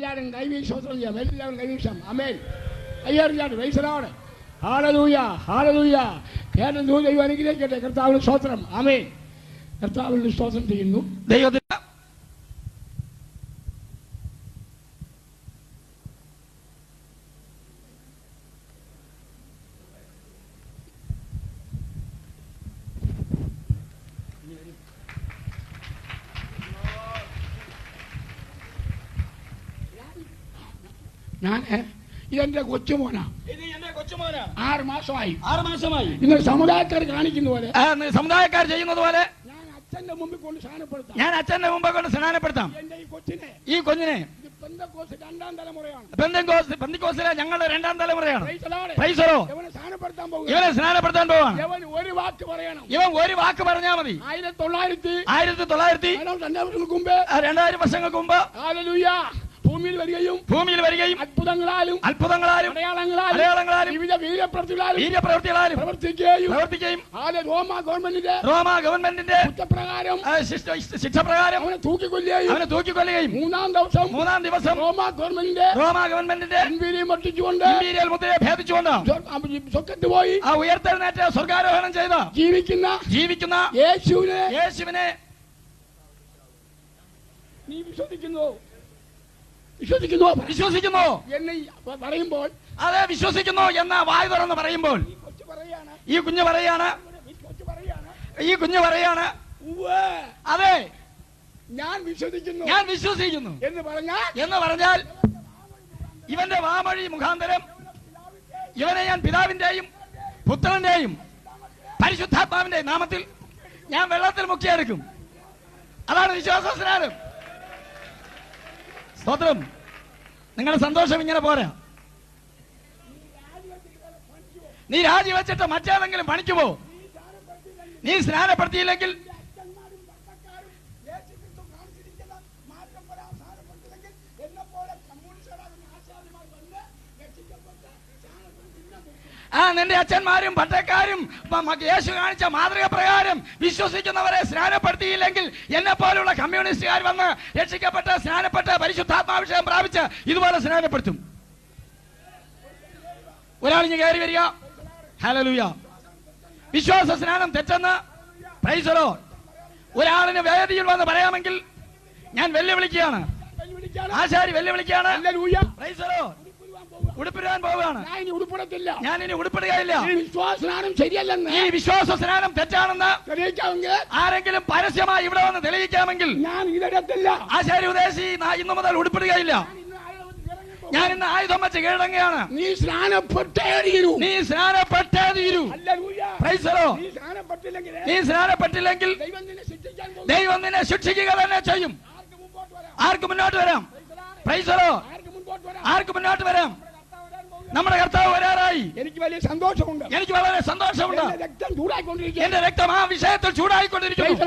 എല്ലാവരും കൈവീശ്വാസം ചെയ്യാം എല്ലാവരും കൈവീശാം അമേൻ കയ്യേറിയാണ് വൈസലാണ് ഹാലലൂയ ഹാലലൂയ കേരളം ദൈവം അനുഗ്രഹിക്കട്ടെ. കർത്താവിന് സ്തോത്രം. അമേൻ കർത്താവിന് സ്തോത്രം ചെയ്യുന്നു. ദൈവത്തിന് ഞാൻ ഇതെന്റെ കൊച്ചുമോനാ. ആറ് മാസമായി. ആറ് മാസമായി. ഇന്ന് സമുദായക്കാർ കാണിക്കുന്ന പോലെ. സമുദായക്കാർ ചെയ്യുന്നത് പോലെ. ഞാൻ അച്ഛന്റെ മുമ്പിൽ കൊണ്ട് സ്ഥാനപ്പെടുത്താം ഞാൻ അച്ഛന്റെ മുമ്പ് കൊണ്ട് സ്നാനപ്പെടുത്താം. ഈ കുഞ്ഞിനെ പെന്തിക്കോസിലെ ഞങ്ങളുടെ രണ്ടാം തലമുറയാണ്. പ്രൈസറോ ഇവനെ സ്നാനപ്പെടുത്താൻ പോവാണ് ഒരു വാക്ക് പറയണം. ഇവൻ ഒരു വാക്ക് പറഞ്ഞാൽ മതി. ആയിരത്തി തൊള്ളായിരത്തി ആയിരത്തി തൊള്ളായിരത്തി രണ്ടായിരം വർഷങ്ങൾക്ക് മുമ്പ്. ഭൂമിയിൽ വരികയും ഭൂമിയിൽ വരികയും അത്ഭുതങ്ങളാലും അത്ഭുതങ്ങളാലും അടയാളങ്ങളാലും അടയാളങ്ങളാലും വിവിധ വീര്യപ്രവൃത്തികളാലും വീര്യപ്രവൃത്തികളാലും പ്രവർത്തിക്കുകയും പ്രവർത്തിക്കുകയും ആദ്യ റോമ ഗവൺമെന്റിന്റെ റോമ ഗവൺമെന്റിന്റെ കുറ്റപ്രകാരം ശിക്ഷ ശിക്ഷപ്രകാരം അവനെ തൂക്കിക്കൊല്ലുകയും അവനെ തൂക്കിക്കൊല്ലുകയും മൂന്നാം ദിവസം മൂന്നാം ദിവസം റോമ ഗവൺമെന്റിന്റെ റോമ ഗവൺമെന്റിന്റെ പിൻവീര്യം വർദ്ധിച്ചുകൊണ്ട് ഇമ്പീരിയൽ മുദ്രയെ ഭേദിച്ചുകൊണ്ട് സ്വക്കത്ത് പോയി ആ ഉയർത്തെഴുന്നേറ്റ് സ്വർഗാരോഹണം ചെയ്ത ജീവിക്കുന്ന ജീവിക്കുന്ന യേശുവിനെ യേശുവിനെ നീ വിശ്വസിക്കുന്നു. വിശ്വസിക്കുന്നു വിശ്വസിക്കുന്നു എന്ന് പറയുമ്പോൾ അതെ വിശ്വസിക്കുന്നു എന്ന വായു തുറന്ന് പറയുമ്പോൾ. ഈ കുഞ്ഞു പറയാണ്. ഈ കുഞ്ഞ് പറയാണ്. അതെ. ഞാൻ വിശ്വസിക്കുന്നു. ഞാൻ വിശ്വസിക്കുന്നു. എന്ന് പറഞ്ഞാൽ എന്ന് പറഞ്ഞാൽ ഇവന്റെ വാമൊഴി മുഖാന്തരം ഇവനെ ഞാൻ പിതാവിന്റെയും പുത്രന്റെയും പരിശുദ്ധാത്മാവിന്റെ നാമത്തിൽ ഞാൻ വെള്ളത്തിൽ മുക്കിയെടുക്കും. അതാണ് വിശ്വാസ സ്നാനം. സ്തോത്രം. നിങ്ങളുടെ സന്തോഷം ഇങ്ങനെ പോരാ. നീ രാജിവെച്ചിട്ട് മറ്റേതെങ്കിലും പണിക്കുമോ നീ സ്നാനപ്പെടുത്തിയില്ലെങ്കിൽ ആ നിന്റെ അച്ഛന്മാരും പട്ടക്കാരും യേശു കാണിച്ച മാതൃക പ്രകാരം വിശ്വസിക്കുന്നവരെ സ്നാനപ്പെടുത്തിയില്ലെങ്കിൽ എന്നെ പോലുള്ള കമ്മ്യൂണിസ്റ്റുകാർ വന്ന് രക്ഷിക്കപ്പെട്ട് സ്നാനപ്പെട്ട പരിശുദ്ധാത്മാഭിഷേകം പ്രാപിച്ച് ഇതുപോലെ സ്നാനപ്പെടുത്തും. ഒരാൾ ഇനി കയറി വരിക. ഹലലൂയ വിശ്വാസ സ്നാനം തെറ്റെന്ന് പ്രൈസറോ ഒരാളിന് വേദിയിൽ വന്ന് പറയാമെങ്കിൽ ഞാൻ വെല്ലുവിളിക്കുകയാണ്. ആശാരി വെല്ലുവിളിക്കുകയാണ്. ഹല്ലേലൂയ. ഉടുപ്പിടാൻ പോവുകയാണ്. ഞാൻ ഇനി ഉടുപ്പിടത്തില്ല. ഞാൻ ഇനി ഉടുപ്പിടുകയില്ല. ഈ വിശ്വാസനാനം ശരിയല്ലെന്ന് ഈ വിശ്വാസ സ്നാനം തെറ്റാണെന്ന് തെളിയിക്കാമെങ്കിൽ ആരെങ്കിലും പരസ്യമായി ഇവിടെ വന്ന് തെളിയിക്കാമെങ്കിൽ ഞാൻ ഇതിടത്തില്ല. ആശാരി ഉദ്ദേശി ഇന്നു മുതൽ ഉടുപ്പിടുകയില്ല. ഞാൻ ഇന്ന് ആയുധം വെച്ച് കീഴടങ്ങുകയാണ്. നീ സ്നാനപ്പെട്ടേ തീരൂ. നീ സ്നാനപ്പെട്ടേ തീരൂ. പ്രൈസറോ നീ സ്നാനപ്പെട്ടില്ലെങ്കിൽ ദൈവം നിന്നെ ശിക്ഷിക്കുക തന്നെ ചെയ്യും. ആർക്ക് മുന്നോട്ട് വരാം? പ്രൈസറോ ആർക്ക് മുന്നോട്ട് വരാം. നമ്മുടെ കർത്താവ് വരാറായി. എനിക്ക് വലിയ സന്തോഷമുണ്ട്. എനിക്ക് വളരെ സന്തോഷമുണ്ട്. രക്തം ചൂടായിക്കൊണ്ടിരിക്കുക എന്റെ രക്തം ആ വിഷയത്തിൽ ചൂടായിക്കൊണ്ടിരിക്കുന്നു.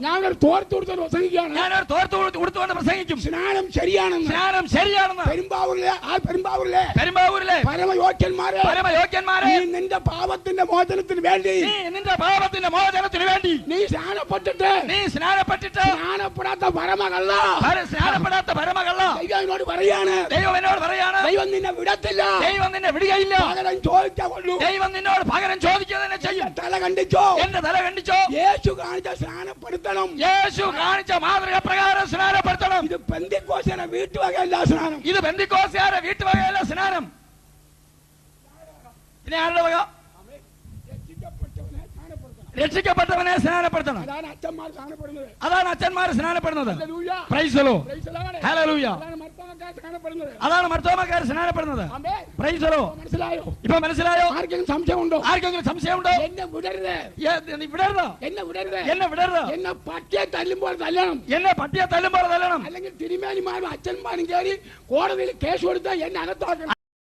ഞാനൊരു തോർത്ത് കൊടുത്ത് പ്രസംഗിക്കുകയാണ്. ഞാനൊരു തോർത്ത് കൊടുത്ത് പ്രസംഗിക്കും. സ്നാനം ശരിയാണെന്ന്. സ്നാനം ശരിയാണെന്ന്. പെരുമ്പാവൂരിലെ ആ പെരുമ്പാവൂരിലെ പെരുമ്പാവൂരിലെ പരമയോഗ്യന്മാരെ പരമയോഗ്യന്മാരെ നിന്റെ പാപത്തിന്റെ മോചനത്തിന് വേണ്ടി നിന്റെ പാപത്തിന്റെ മോചനത്തിന് വേണ്ടി നീ സ്നാനപ്പെട്ടിട്ട് നീ സ്നാനപ്പെട്ടിട്ട് സ്നാനപ്പെടാത്ത പരമകള്ള. പര- സ്നാനപ്പെടാത്ത പരമകള്ള. ദൈവം എന്നോട് പറയാണ്. ദൈവം എന്നോട് പറയാണ്. ദൈവം നിന്നെ വിടത്തില്ല. ദൈവം നിന്നെ വിടുകയില്ല. പകരം ചോദിച്ചാ കൊള്ളൂ. ദൈവം നിന്നോട് പകരം ചോദിക്കുക തന്നെ ചെയ്യും. തല കണ്ടിച്ചോ? എന്റെ തല കണ്ടിച്ചോ? യേശു കാണിച്ച സ്നാനപ്പെടുത്തണം. യേശു കാണിച്ച മാതൃക പ്രകാരം സ്നാനപ്പെടുത്തണം. ഇത് പെന്തിക്കോശന വീട്ടുവകയല്ല സ്നാനം. ഇത് ബന്ധിക്കോസുകാരെ വീട്ടുവകയല്ല സ്നാനം. പിന്നെ ആരുടെ വക? രക്ഷിക്കപ്പെട്ടവനെ സ്നാനപ്പെടുത്തണം. അതാണ് അച്ഛന്മാർ സ്നാനപ്പെടുന്നത് അതാണ് അച്ഛന്മാർ സ്നാനപ്പെടുന്നത്. അതാണ് മർത്തമക്കാർ സ്നാനപ്പെടുന്നത്. മനസ്സിലായോ? ഇപ്പൊ മനസ്സിലായോ? ആർക്കെങ്കിലും സംശയമുണ്ടോ? ആർക്കെങ്കിലും സംശയമുണ്ടോ? എന്നെ വിടരുത്. വിടരുത്? എന്നെ വിടരുത്. എന്നെ വിടരുത്? എന്നെ പട്ടിയെ തല്ലുമ്പോൾ തല്ലണം. എന്നെ പട്ടിയെ തല്ലുമ്പോൾ തല്ലണം. അല്ലെങ്കിൽ തിരുമേനിമാരും അച്ഛന്മാരും കയറി കോടതിയിൽ കേസ് കൊടുത്താൽ എന്നെ അകത്താക്കണം.